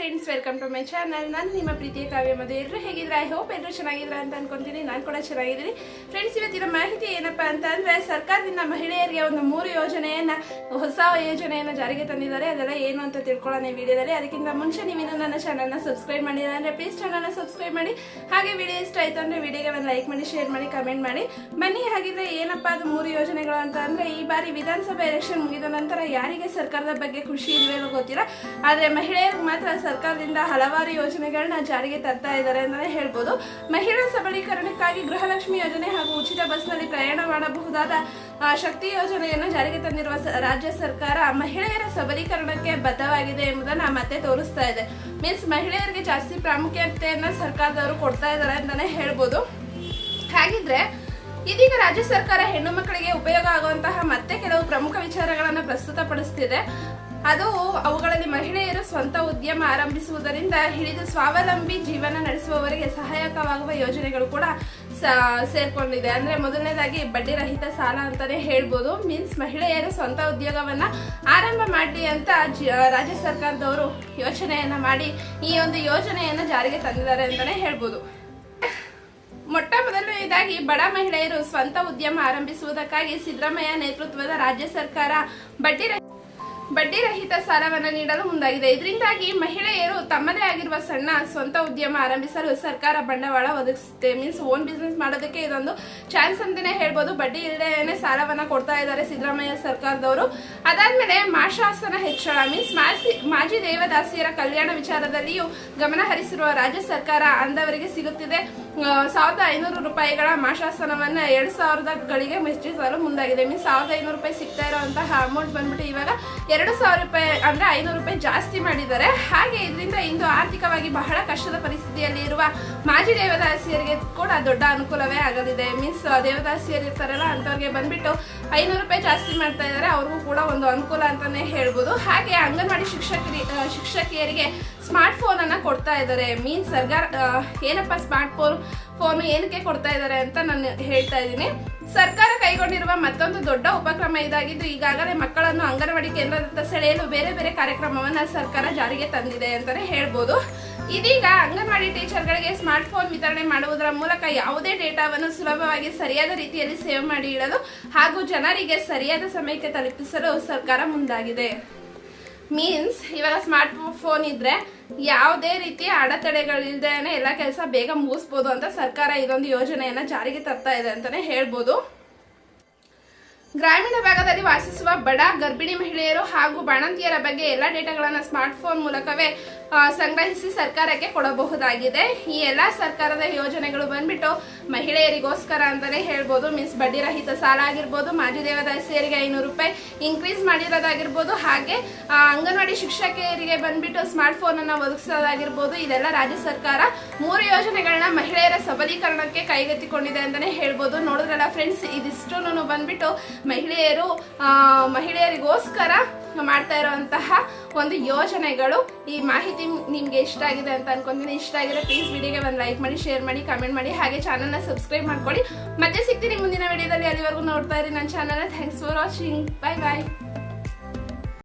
Friends welcome to my channel ನಾನು ನಿಮ್ಮ ಪ್ರೀತಿಯ ಕಾವ್ಯ ಮದುವೆ ಎಲ್ಲರೂ ಹೇಗಿದ್ರೆ ಐ ಹೋಪ್ ಎಲ್ಲರೂ ಚೆನ್ನಾಗಿದ್ರ ಅಂತ ಅನ್ಕೊಂತೀನಿ. ನಾನು ಕೂಡ ಚೆನ್ನಾಗಿದ್ದೀನಿ. ಫ್ರೆಂಡ್ಸ್ ಇವತ್ತಿನ ಮಾಹಿತಿ ಏನಪ್ಪ ಅಂತ ಅಂದ್ರೆ, ಸರ್ಕಾರದಿಂದ ಮಹಿಳೆಯರಿಗೆ ಒಂದು ಮೂರು ಯೋಜನೆಯನ್ನ, ಹೊಸ ಯೋಜನೆಯನ್ನು ಜಾರಿಗೆ ತಂದಿದ್ದಾರೆ. ಅದೆಲ್ಲ ಏನು ಅಂತ ತಿಳ್ಕೊಳ್ಳೋಣ ಈ ವಿಡಿಯೋದಲ್ಲಿ. ಅದಕ್ಕಿಂತ ಮುಂಚೆ ನೀವಿನ್ನು ನನ್ನ ಚಾನಲ್ನ ಸಬ್ಸ್ಕ್ರೈಬ್ ಮಾಡಿಲ್ಲ ಅಂದರೆ ಪ್ಲೀಸ್ ಚಾನಲ್ನ ಸಬ್ಸ್ಕ್ರೈಬ್ ಮಾಡಿ. ಹಾಗೆ ವಿಡಿಯೋ ಇಷ್ಟ ಆಯಿತು ಅಂದರೆ ವಿಡಿಯೋಗೆ ಒಂದು ಲೈಕ್ ಮಾಡಿ ಶೇರ್ ಮಾಡಿ ಕಮೆಂಟ್ ಮಾಡಿ. ಬನ್ನಿ, ಹಾಗಿದ್ರೆ ಏನಪ್ಪ ಅದು ಮೂರು ಯೋಜನೆಗಳು ಅಂತ ಅಂದ್ರೆ, ಈ ಬಾರಿ ವಿಧಾನಸಭೆ ಎಲೆಕ್ಷನ್ ಮುಗಿದ ನಂತರ ಯಾರಿಗೆ ಸರ್ಕಾರದ ಬಗ್ಗೆ ಖುಷಿ ಇಲ್ವೇನೋ ಗೊತ್ತಿಲ್ಲ. ಆದರೆ ಮಹಿಳೆಯರಿಗೆ ಮಾತ್ರ ಸರ್ಕಾರದಿಂದ ಹಲವಾರು ಯೋಜನೆಗಳನ್ನ ಜಾರಿಗೆ ತರ್ತಾ ಇದ್ದಾರೆ ಅಂತಾನೆ ಹೇಳ್ಬೋದು. ಮಹಿಳಾ ಸಬಲೀಕರಣಕ್ಕಾಗಿ ಗೃಹಲಕ್ಷ್ಮಿ ಯೋಜನೆ ಹಾಗೂ ಉಚಿತ ಬಸ್ನಲ್ಲಿ ಪ್ರಯಾಣ ಮಾಡಬಹುದಾದ ಶಕ್ತಿ ಯೋಜನೆಯನ್ನು ಜಾರಿಗೆ ತಂದಿರುವ ರಾಜ್ಯ ಸರ್ಕಾರ ಮಹಿಳೆಯರ ಸಬಲೀಕರಣಕ್ಕೆ ಬದ್ಧವಾಗಿದೆ ಎಂಬುದನ್ನು ಮತ್ತೆ ತೋರಿಸ್ತಾ ಇದೆ. ಮೀನ್ಸ್ ಮಹಿಳೆಯರಿಗೆ ಜಾಸ್ತಿ ಪ್ರಾಮುಖ್ಯತೆಯನ್ನು ಸರ್ಕಾರದವರು ಕೊಡ್ತಾ ಇದ್ದಾರೆ ಅಂತಾನೆ ಹೇಳ್ಬೋದು. ಹಾಗಿದ್ರೆ, ಇದೀಗ ರಾಜ್ಯ ಸರ್ಕಾರ ಹೆಣ್ಣು ಮಕ್ಕಳಿಗೆ ಉಪಯೋಗ ಆಗುವಂತಹ ಮತ್ತೆ ಕೆಲವು ಪ್ರಮುಖ ವಿಚಾರಗಳನ್ನು ಪ್ರಸ್ತುತಪಡಿಸುತ್ತಿದೆ ಅದು ಅವುಗಳಲ್ಲಿ ಮಹಿಳೆಯರು ಸ್ವಂತ ಉದ್ಯಮ ಆರಂಭಿಸುವುದರಿಂದ ಹಿಡಿದು ಸ್ವಾವಲಂಬಿ ಜೀವನ ನಡೆಸುವವರಿಗೆ ಸಹಾಯಕವಾಗುವ ಯೋಜನೆಗಳು ಕೂಡ ಸೇರ್ಕೊಂಡಿದೆ. ಅಂದ್ರೆ ಮೊದಲನೇದಾಗಿ ಬಡ್ಡಿ ರಹಿತ ಸಾಲ ಅಂತಾನೆ ಹೇಳ್ಬೋದು. ಮೀನ್ಸ್ ಮಹಿಳೆಯರು ಸ್ವಂತ ಉದ್ಯೋಗವನ್ನ ಆರಂಭ ಮಾಡಲಿ ಅಂತ ರಾಜ್ಯ ಸರ್ಕಾರದವರು ಯೋಚನೆಯನ್ನ ಮಾಡಿ ಈ ಒಂದು ಯೋಜನೆಯನ್ನ ಜಾರಿಗೆ ತಂದಿದ್ದಾರೆ ಅಂತಾನೆ ಹೇಳ್ಬೋದು. ಮೊಟ್ಟ ಮೊದಲನೇದಾಗಿ ಬಡ ಮಹಿಳೆಯರು ಸ್ವಂತ ಉದ್ಯಮ ಆರಂಭಿಸುವುದಕ್ಕಾಗಿ ಸಿದ್ದರಾಮಯ್ಯ ನೇತೃತ್ವದ ರಾಜ್ಯ ಸರ್ಕಾರ ಬಡ್ಡಿ ಬಡ್ಡಿ ರಹಿತ ಸಾಲವನ್ನು ನೀಡಲು ಮುಂದಾಗಿದೆ. ಇದರಿಂದಾಗಿ ಮಹಿಳೆಯರು ತಮ್ಮದೇ ಆಗಿರುವ ಸಣ್ಣ ಸ್ವಂತ ಉದ್ಯಮ ಆರಂಭಿಸಲು ಸರ್ಕಾರ ಬಂಡವಾಳ ಒದಗಿಸುತ್ತೆ. ಮೀನ್ಸ್ ಓನ್ ಬಿಸ್ನೆಸ್ ಮಾಡೋದಕ್ಕೆ ಇದೊಂದು ಚಾನ್ಸ್ ಅಂತಾನೆ ಹೇಳ್ಬೋದು. ಬಡ್ಡಿ ಇಲ್ಲದೇನೆ ಸಾಲವನ್ನು ಕೊಡ್ತಾ ಇದ್ದಾರೆ ಸಿದ್ದರಾಮಯ್ಯ ಸರ್ಕಾರದವರು. ಅದಾದ್ಮೇಲೆ ಮಾಶಾಸನ ಹೆಚ್ಚಳ. ಮೀನ್ಸ್ ಮಾಜಿ ಮಾಜಿ ದೇವದಾಸಿಯರ ಕಲ್ಯಾಣ ವಿಚಾರದಲ್ಲಿಯೂ ಗಮನ ಹರಿಸಿರುವ ರಾಜ್ಯ ಸರ್ಕಾರ ಅಂದವರಿಗೆ ಸಿಗುತ್ತಿದೆ. ಸಾವಿರದ ಐನೂರು ರೂಪಾಯಿಗಳ ಮಾಶಾಸನವನ್ನ ಎರಡು ಸಾವಿರದ ಗಳಿಗೆ ಮೆಚ್ಚಿಸಲು ಮುಂದಾಗಿದೆ. ಮೀನ್ಸ್ ಸಾವಿರದ ಐನೂರು ರೂಪಾಯಿ ಸಿಗ್ತಾ ಇರೋಂತಹ ಅಮೌಂಟ್ ಬಂದ್ಬಿಟ್ಟು ಇವಾಗ ಎರಡು ಸಾವಿರ ರೂಪಾಯಿ ಅಂದ್ರೆ ಐನೂರು ರೂಪಾಯಿ ಜಾಸ್ತಿ ಮಾಡಿದ್ದಾರೆ. ಹಾಗೆ ಇದರಿಂದ ಇಂದು ಆರ್ಥಿಕವಾಗಿ ಬಹಳ ಕಷ್ಟದ ಪರಿಸ್ಥಿತಿಯಲ್ಲಿ ಇರುವ ಮಾಜಿ ದೇವದಾಸಿಯರಿಗೆ ಕೂಡ ದೊಡ್ಡ ಅನುಕೂಲವೇ ಆಗಲಿದೆ. ಮೀನ್ಸ್ ದೇವದಾಸಿಯರು ಇರ್ತಾರಲ್ಲ ಅಂತವ್ರಿಗೆ ಬಂದ್ಬಿಟ್ಟು ಐನೂರು ರೂಪಾಯಿ ಜಾಸ್ತಿ ಮಾಡ್ತಾ ಇದ್ದಾರೆ. ಅವ್ರಿಗೂ ಕೂಡ ಒಂದು ಅನುಕೂಲ ಅಂತಾನೆ ಹೇಳ್ಬೋದು. ಹಾಗೆ ಅಂಗನವಾಡಿ ಶಿಕ್ಷಕರಿ ಶಿಕ್ಷಕಿಯರಿಗೆ ಸ್ಮಾರ್ಟ್ ಫೋನ್ ಅನ್ನ ಕೊಡ್ತಾ ಇದ್ದಾರೆ. ಮೀನ್ಸ್ ಸರ್ಕಾರ ಏನಪ್ಪ ಸ್ಮಾರ್ಟ್ ಫೋನ್ ಫೋನ್ ಏನಕ್ಕೆ ಕೊಡ್ತಾ ಇದ್ದಾರೆ ಅಂತ ನಾನು ಹೇಳ್ತಾ ಇದ್ದೀನಿ. ಸರ್ಕಾರ ಕೈಗೊಂಡಿರುವ ಮತ್ತೊಂದು ದೊಡ್ಡ ಉಪಕ್ರಮ ಇದಾಗಿದ್ದು ಈಗಾಗಲೇ ಮಕ್ಕಳನ್ನು ಅಂಗನವಾಡಿ ಕೇಂದ್ರದತ್ತ ಸೆಳೆಯಲು ಬೇರೆ ಬೇರೆ ಕಾರ್ಯಕ್ರಮವನ್ನು ಸರ್ಕಾರ ಜಾರಿಗೆ ತಂದಿದೆ ಅಂತಲೇ ಹೇಳ್ಬೋದು. ಇದೀಗ ಅಂಗನವಾಡಿ ಟೀಚರ್ಗಳಿಗೆ ಸ್ಮಾರ್ಟ್ ಫೋನ್ ವಿತರಣೆ ಮಾಡುವುದರ ಮೂಲಕ ಯಾವುದೇ ಡೇಟಾವನ್ನು ಸುಲಭವಾಗಿ ಸರಿಯಾದ ರೀತಿಯಲ್ಲಿ ಸೇವ್ ಮಾಡಿ ಇಡಲು ಹಾಗೂ ಜನರಿಗೆ ಸರಿಯಾದ ಸಮಯಕ್ಕೆ ತಲುಪಿಸಲು ಸರ್ಕಾರ ಮುಂದಾಗಿದೆ. ಮೀನ್ಸ್ ಇವಾಗ ಸ್ಮಾರ್ಟ್ ಫೋನ್ ಇದ್ರೆ ಯಾವುದೇ ರೀತಿಯ ಅಡೆತಡೆಗಳಿಲ್ಲದೇನೆ ಎಲ್ಲ ಕೆಲಸ ಬೇಗ ಮುಗಿಸ್ಬೋದು ಅಂತ ಸರ್ಕಾರ ಇದೊಂದು ಯೋಜನೆಯನ್ನು ಜಾರಿಗೆ ತರ್ತಾ ಇದೆ ಅಂತಾನೆ ಹೇಳ್ಬೋದು. ಗ್ರಾಮೀಣ ಭಾಗದಲ್ಲಿ ವಾಸಿಸುವ ಬಡ ಗರ್ಭಿಣಿ ಮಹಿಳೆಯರು ಹಾಗೂ ಬಾಣಂತಿಯರ ಬಗ್ಗೆ ಎಲ್ಲ ಡೇಟಾಗಳನ್ನು ಸ್ಮಾರ್ಟ್ಫೋನ್ ಮೂಲಕವೇ ಸಂಗ್ರಹಿಸಿ ಸರ್ಕಾರಕ್ಕೆ ಕೊಡಬಹುದಾಗಿದೆ. ಈ ಎಲ್ಲ ಸರ್ಕಾರದ ಯೋಜನೆಗಳು ಬಂದ್ಬಿಟ್ಟು ಮಹಿಳೆಯರಿಗೋಸ್ಕರ ಅಂತಾನೆ ಹೇಳ್ಬೋದು. ಮೀನ್ಸ್ ಬಡ್ಡಿ ರಹಿತ ಸಾಲ ಆಗಿರ್ಬೋದು, ಮಾಜಿ ದೇವದಾಸಿಯರಿಗೆ ಐನೂರು ರೂಪಾಯಿ ಇನ್ಕ್ರೀಸ್ ಮಾಡಿರೋದಾಗಿರ್ಬೋದು, ಹಾಗೆ ಅಂಗನವಾಡಿ ಶಿಕ್ಷಕಿಯರಿಗೆ ಬಂದ್ಬಿಟ್ಟು ಸ್ಮಾರ್ಟ್ ಫೋನ್ ಅನ್ನ ಒದಗಿಸೋದಾಗಿರ್ಬೋದು. ಇದೆಲ್ಲ ರಾಜ್ಯ ಸರ್ಕಾರ ಮೂರು ಯೋಜನೆಗಳನ್ನ ಮಹಿಳೆಯರ ಸಬಲೀಕರಣಕ್ಕೆ ಕೈಗೆತ್ತಿಕೊಂಡಿದೆ ಅಂತಾನೆ ಹೇಳ್ಬೋದು. ನೋಡಿದ್ರಲ್ಲ ಫ್ರೆಂಡ್ಸ್ ಇದಿಷ್ಟು ಬಂದ್ಬಿಟ್ಟು ಮಹಿಳೆಯರು ಮಹಿಳೆಯರಿಗೋಸ್ಕರ ಮಾಡ್ತಾ ಇರುವಂತಹ ಒಂದು ಯೋಜನೆಗಳು. ಈ ಮಾಹಿತಿ ನಿಮ್ಗೆ ಇಷ್ಟ ಆಗಿದೆ ಅಂತ ಅನ್ಕೊಂತೀನಿ ಇಷ್ಟ ಆಗಿದೆ ಪ್ಲೀಸ್ ವಿಡಿಯೋಗೆ ಒಂದು ಲೈಕ್ ಮಾಡಿ ಶೇರ್ ಮಾಡಿ ಕಮೆಂಟ್ ಮಾಡಿ. ಹಾಗೆ ಚಾನಲ್ನ ಸಬ್ಸ್ಕ್ರೈಬ್ ಮಾಡ್ಕೊಳ್ಳಿ. ಮತ್ತೆ ಸಿಗ್ತೀನಿ ಮುಂದಿನ ವಿಡಿಯೋದಲ್ಲಿ. ಅಲ್ಲಿವರೆಗೂ ನೋಡ್ತಾ ಇರಿ ನನ್ನ channel thanks for watching bye bye